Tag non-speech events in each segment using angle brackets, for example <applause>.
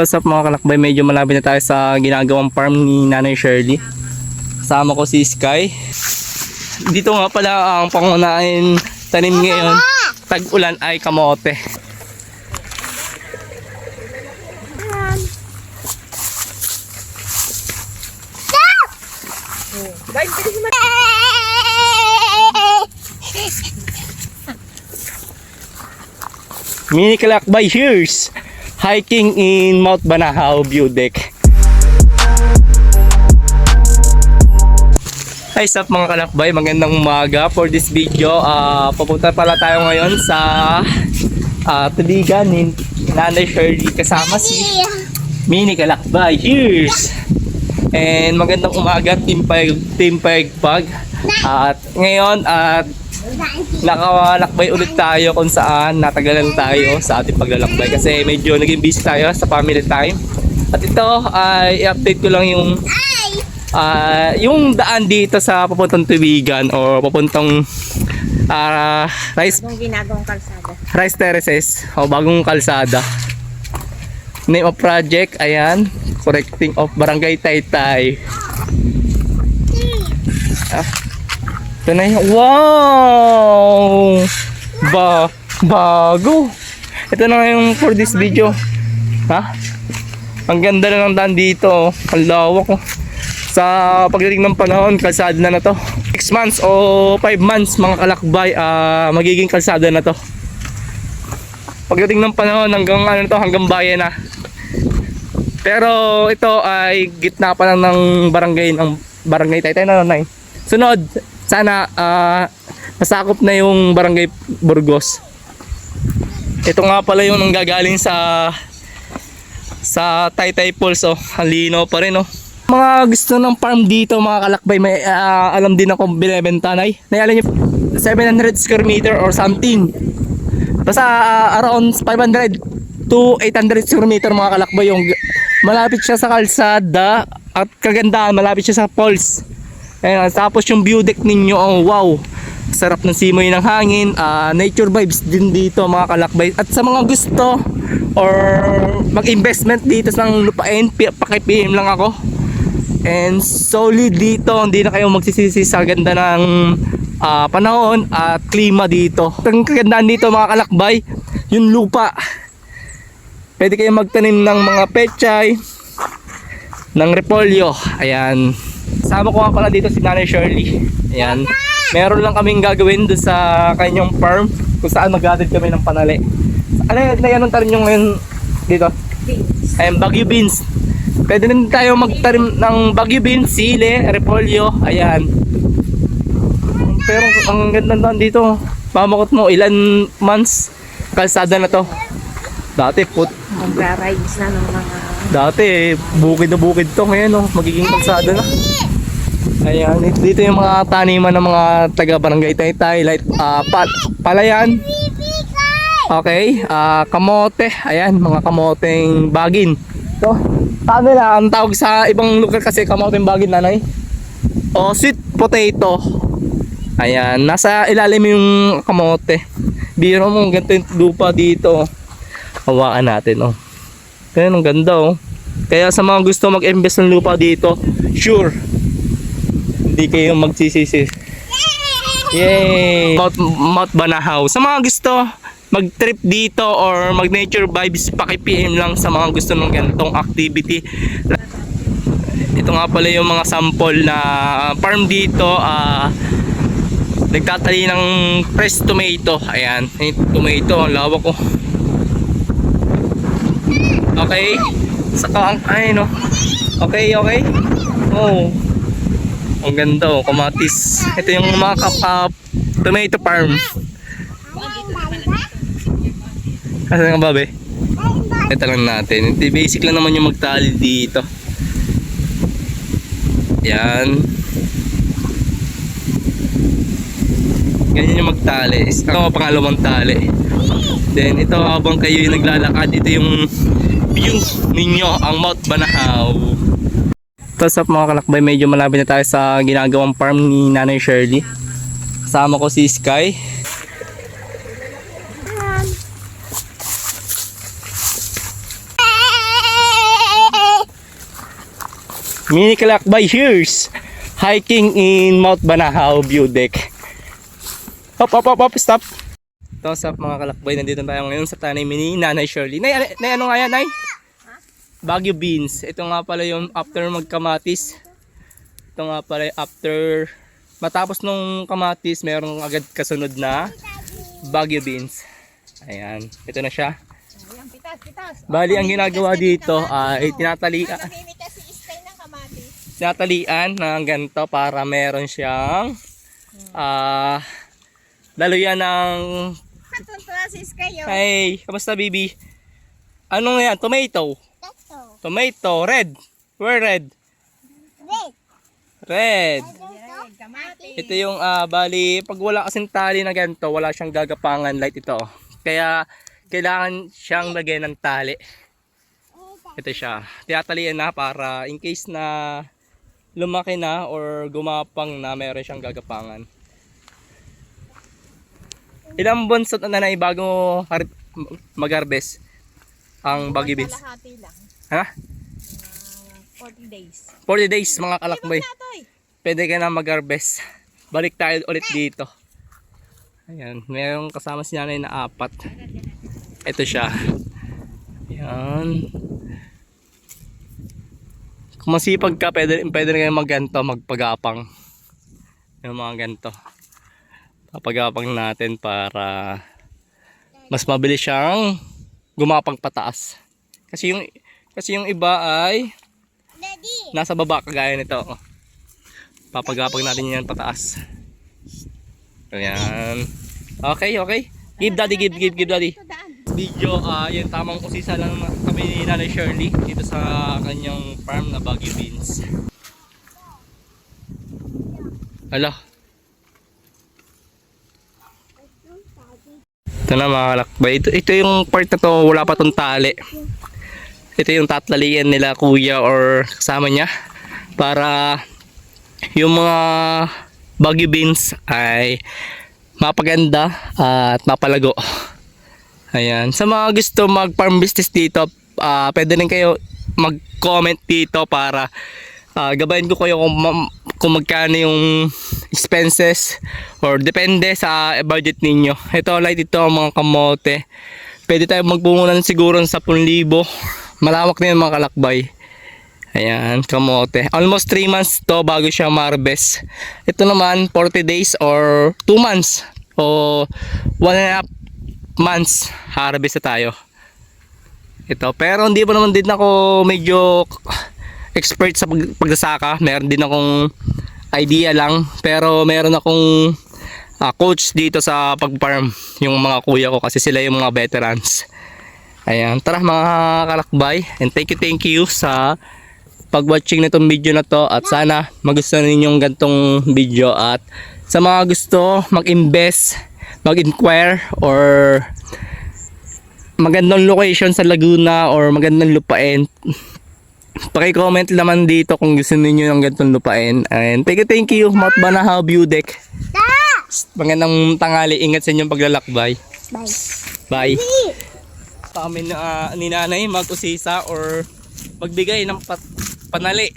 What's up mga kalakbay, medyo malapit na tayo sa ginagawang farm ni Nanay Shirley. Kasama ko si Sky. Dito nga pala ang pangunahin tanim ngayon. Tag-ulan ay kamote. Mini kalakbay, here's hiking in Mount Banahaw View Deck. Hi sup mga kalakbay, magandang umaga for this video. ah papunta pala tayo ngayon sa uh, tubigan ni Nanay Shirley kasama si Mini Kalakbay. Here's! And magandang umaga, Team Pag, Team Pagpag. At ngayon, at nakalakbay ulit tayo kung saan natagalan tayo sa ating paglalakbay kasi medyo naging busy tayo sa family time. At ito ay i-update ko lang yung ah yung daan dito sa papuntang tubigan o papuntang ah, rice ginagawang kalsada? rice terraces o bagong kalsada. Name of project, ayan, correcting of Barangay Taytay. Ah, ito na yung, wow! Ba, bago! Ito na yung for this video. Ha? Ang ganda na ng daan dito. oh. Ang lawak ko. Sa pagdating ng panahon, kalsada na na to. 6 months o 5 months mga kalakbay, ah magiging kalsada na to. Pagdating ng panahon hanggang ano to, hanggang bayan na. Pero ito ay gitna pa lang ng barangay ng barangay Taytay na nanay. Sunod, sana ah masakop na yung barangay Burgos. Ito nga pala yung nanggagaling sa sa Taytay Falls oh. Ang pa rin oh. Mga gusto ng farm dito mga kalakbay may ah, alam din ako binebenta nay. Nayala niyo 700 square meter or something. Basta ah, around 500 to 800 square meter mga kalakbay yung malapit siya sa kalsada at kagandahan malapit siya sa falls. Ayan, tapos yung view deck ninyo, oh wow. Sarap ng simoy ng hangin, ah, nature vibes din dito mga kalakbay. At sa mga gusto or mag-investment dito sa lupain, paki-PM lang ako. And solid dito, hindi na kayo magsisisi sa ganda ng ah, panahon at klima dito. Ang kagandaan dito mga kalakbay, yung lupa. Pwede kayo magtanim ng mga pechay, ng repolyo. Ayan. Sama ko nga pala dito si Nanay Shirley. Ayan. Meron lang kaming gagawin doon sa kanyang farm kung saan maghatid kami ng panali. Ano na yan ang tarim nyo ngayon dito? Ayan, Baguio beans. Pwede rin tayo magtarim ng Baguio beans, sile, repolyo. Ayan. Pero ang ganda doon dito. Mamakot mo, ilan months kalsada na to. Dati put, Magra-rides na ng mga... Dati, bukid na bukid to. Ngayon, oh, magiging kalsada na. Ayan, ito- dito yung mga taniman ng mga taga Barangay Taytay. Like, ah, pal palayan. Okay, ah, kamote. Ayan, mga kamoteng bagin. To, ano nila, ang tawag sa ibang lugar kasi kamoteng bagin, nanay. O, sweet potato. Ayan, nasa ilalim yung kamote. Biro mo, ganito yung lupa dito. Hawakan natin, oh. Kaya ang ganda oh. Kaya sa mga gusto mag-invest ng lupa dito, sure. Hindi kayo magsisisi. Yay! Mount, Mount Banahaw. Sa mga gusto mag-trip dito or mag-nature vibes, paki-PM lang sa mga gusto ng ganitong activity. Ito nga pala yung mga sample na farm dito. ah nagtatali ng fresh tomato. Ayan, yung tomato, ang lawak ko. Okay. Saka ang ay no. Okay, okay. Oh. Ang ganda oh, kamatis. Ito yung mga kap ah, tomato farm. Kasi nga babe? Ito lang natin. Basic lang naman yung magtali dito. Yan. Ganyan yung magtali. Ang pangalawang tali. Then ito habang kayo yung naglalakad, ito yung view ninyo ang Mount Banahaw. What's up mga kalakbay, medyo malapit na tayo sa ginagawang farm ni Nanay Shirley. Kasama ko si Sky. Mini Kalakbay here's hiking in Mount Banahaw View Deck. Hop, hop, hop, hop, stop. What's up mga kalakbay? Nandito tayo ngayon sa tanay ni Nanay Shirley. Nay, ano- nay, ano nga yan, Nay? Baguio beans. Ito nga pala yung after magkamatis. Ito nga pala yung after matapos nung kamatis, meron agad kasunod na Baguio beans. Ayan, ito na siya. Bali, ang ginagawa dito ay tinatalian, tinatalian ng ganito para meron siyang ah laluyan ng yun. Hey, kamusta baby? Anong yan? Tomato. Tomato, red. Where red? Red. Kamatis. Ito yung ah bali, pag wala kasing tali na ganito, wala siyang gagapangan light ito. Kaya kailangan siyang lagyan ng tali. Ito siya. Tinatalian na para in case na lumaki na or gumapang na meron siyang gagapangan. Ilang buwan sa na na bago har- mag-harvest ang baggy beans? Kalahati lang. Ha? Ah, 40 days. 40 days mga kalakbay. Pwede ka na mag-harvest. Balik tayo ulit dito. Ayan, mayroong kasama si nanay na apat. Ito siya. Ayan. Kung masipag ka, pwede, pwede rin kayo magganto, magpagapang. Yung mga ganto. Papagapang natin para mas mabilis siyang gumapang pataas. Kasi yung kasi yung iba ay nasa baba kagaya nito. Papagapag natin yan pataas. Ayan. Okay, okay. Give daddy, give, give, give daddy. Video, ah, yan tamang usisa lang kami ni Nanay Shirley dito sa kanyang farm na Baguio Beans. Hala. Ito na mga kalakbay. Ito, ito yung part na to, wala pa tong tali. Ito yung tatlalian nila kuya or kasama niya para yung mga Baguio beans ay mapaganda at mapalago. Ayan. Sa mga gusto mag-farm business dito, ah, pwede rin kayo mag-comment dito para ah, gabayan ko kayo kung, kung magkano yung expenses or depende sa budget ninyo. Ito, light ito mga kamote. Pwede tayo magpungunan siguro ng 10,000. Malawak na yun mga kalakbay. Ayan, kamote. Almost 3 months to bago siya ma-harvest. Ito naman, 40 days or 2 months o 1 and a half months harvest na tayo. Ito, pero hindi pa naman din ako medyo expert sa pag pagsasaka. Meron din akong idea lang, pero meron akong ah, coach dito sa pag-farm, yung mga kuya ko kasi sila yung mga veterans. Ayan, tara mga kalakbay, and thank you thank you sa pag-watching nitong video na to at sana magustuhan ninyong gantong video at sa mga gusto mag-invest, mag-inquire or magandang location sa Laguna or magandang lupain paki-comment naman dito kung gusto niyo ng gantong lupain. And thank you thank you Mount Banahaw View Deck. Magandang tangali ingat sa inyong paglalakbay. Bye sa amin ah, ni nanay mag-usisa or magbigay ng pat- panali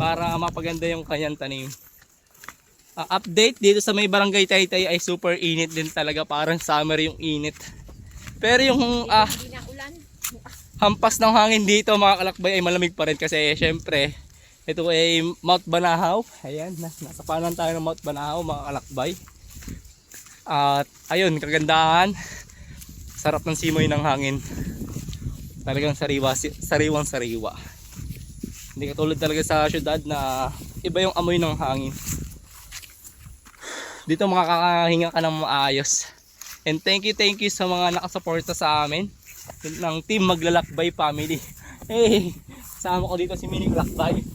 para mapaganda yung kanyang tanim. Ah, update dito sa may barangay Taytay ay super init din talaga. Parang summer yung init. Pero yung ulan. hampas ng hangin dito mga kalakbay ay malamig pa rin kasi syempre ito ay Mount Banahaw. Ayan na- nasa panan tayo ng Mount Banahaw mga kalakbay. At ayun kagandahan sarap ng simoy ng hangin. Talagang sariwa sariwang sariwa. Hindi katulad talaga sa syudad na iba yung amoy ng hangin. Dito makakahinga ka ng maayos. And thank you thank you sa mga nakasuporta sa amin. Ng team Maglalakbay family. <laughs> Hey, sama ko dito si Mini Lakbay.